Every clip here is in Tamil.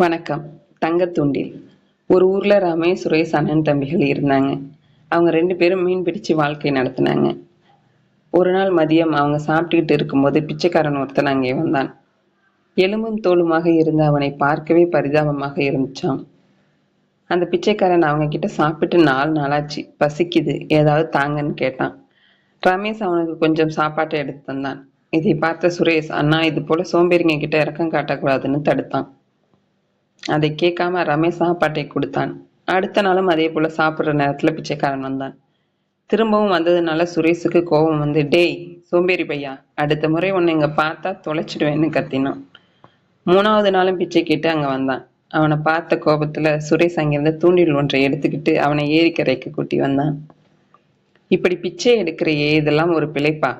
வணக்கம். தங்கத்தூண்டில். ஒரு ஊர்ல ரமேஷ் சுரேஷ் அண்ணன் தம்பிகள் இருந்தாங்க. அவங்க ரெண்டு பேரும் மீன் பிடிச்சு வாழ்க்கை நடத்தினாங்க. ஒரு நாள் மதியம் அவங்க சாப்பிட்டுக்கிட்டு இருக்கும்போது பிச்சைக்காரன் ஒருத்தன் அங்கே வந்தான். எலும்பும் தோலுமாக இருந்த அவனை பார்க்கவே பரிதாபமாக இருந்துச்சான் அந்த பிச்சைக்காரன் அவங்க கிட்ட சாப்பிட்டு நாலு நாளாச்சு. பசிக்குது. ஏதாவது தாங்கன்னு கேட்டான். ரமேஷ் அவனுக்கு கொஞ்சம் சாப்பாட்டை எடுத்து தந்தான். இதை பார்த்த சுரேஷ் அண்ணா இது போல சோம்பேறிங்க கிட்ட இறக்கம் காட்டக்கூடாதுன்னு தடுத்தான். அதை கேட்காம ரமேஷ் சாப்பாட்டை கொடுத்தான். அடுத்த நாளும் அதே போல சாப்பிட்ற நேரத்துல பிச்சைக்காரன் வந்தான். திரும்பவும் வந்ததுனால சுரேஷுக்கு கோபம் வந்து டேய் சோம்பேறி பையா அடுத்த முறை உன்னை இங்க பார்த்தா தொலைச்சிடுவேன்னு கத்தினான். மூணாவது நாளும் பிச்சை கேட்டு அங்க வந்தான். அவனை பார்த்த கோபத்துல சுரேஷ் அங்கிருந்த தூண்டில் ஒன்றை எடுத்துக்கிட்டு அவனை ஏரிக்கரைக்கு கூட்டி வந்தான். இப்படி பிச்சை எடுக்கிறையே இதெல்லாம் ஒரு பிழைப்பா?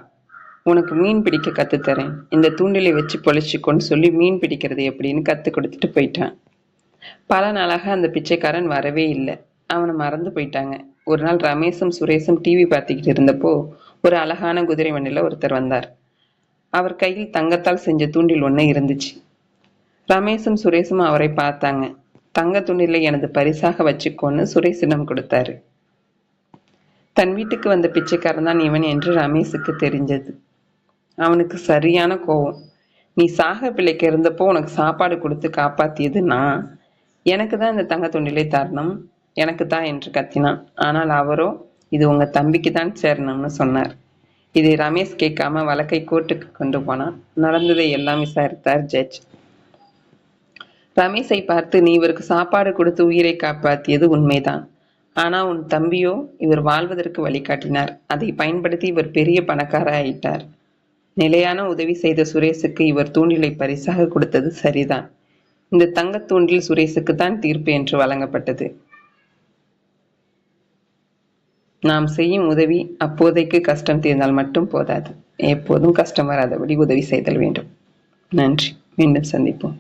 உனக்கு மீன் பிடிக்க கத்துத்தரேன் இந்த தூண்டிலை வச்சு பொழிச்சுக்கோன்னு சொல்லி மீன் பிடிக்கிறது எப்படின்னு கத்து கொடுத்துட்டு போயிட்டான். பல நாளாக அந்த பிச்சைக்காரன் வரவே இல்லை. அவனை மறந்து போயிட்டாங்க. ஒரு நாள் ரமேஷும் சுரேஷும் டிவி பார்த்துக்கிட்டு இருந்தப்போ ஒரு அழகான குதிரை வண்டியில் ஒருத்தர் வந்தார். அவர் கையில் தங்கத்தால் செஞ்ச தூண்டில் ஒன்று இருந்துச்சு. ரமேஷும் சுரேஷும் அவரை பார்த்தாங்க. தங்க தூண்டிலை எனது பரிசாக வச்சுக்கோன்னு சுரேஷிடம் கொடுத்தாரு. தன் வீட்டுக்கு வந்த பிச்சைக்காரன் தான் இவன் என்று ரமேஷுக்கு தெரிஞ்சது. அவனுக்கு சரியான கோவம். நீ சாக பிள்ளைக்கு இருந்தப்போ உனக்கு சாப்பாடு கொடுத்து காப்பாத்தியது நான். எனக்கு தான் இந்த தங்க தொண்டிலை தரணும் எனக்கு தான் என்று கத்தினான். ஆனால் அவரோ இது உங்க தம்பிக்கு தான் சேரணும்னு சொன்னார். இதை ரமேஷ் கேட்காம வழக்கை கோர்ட்டுக்கு கொண்டு போனான். நடந்ததை எல்லாம் விசாரித்தார் ஜட்ஜ். ரமேஷை பார்த்து நீ இவருக்கு சாப்பாடு கொடுத்து உயிரை காப்பாற்றியது உண்மைதான். ஆனா உன் தம்பியோ இவர் வாழ்வதற்கு வழிகாட்டினார் அதை பயன்படுத்தி இவர் பெரிய பணக்கார ஆயிட்டார். நிலையான உதவி செய்த சுரேஷுக்கு இவர் தூண்டிலை பரிசாக கொடுத்தது சரிதான். இந்த தங்கத்தூண்டில் சுரேஷுக்கு தான் தீர்ப்பு என்று வழங்கப்பட்டது. நாம் செய்யும் உதவி அப்போதைக்கு கஷ்டம் தீர்ந்தால் மட்டும் போதாது. எப்போதும் கஷ்டம் வராதபடி உதவி செய்தல் வேண்டும். நன்றி. மீண்டும் சந்திப்போம்.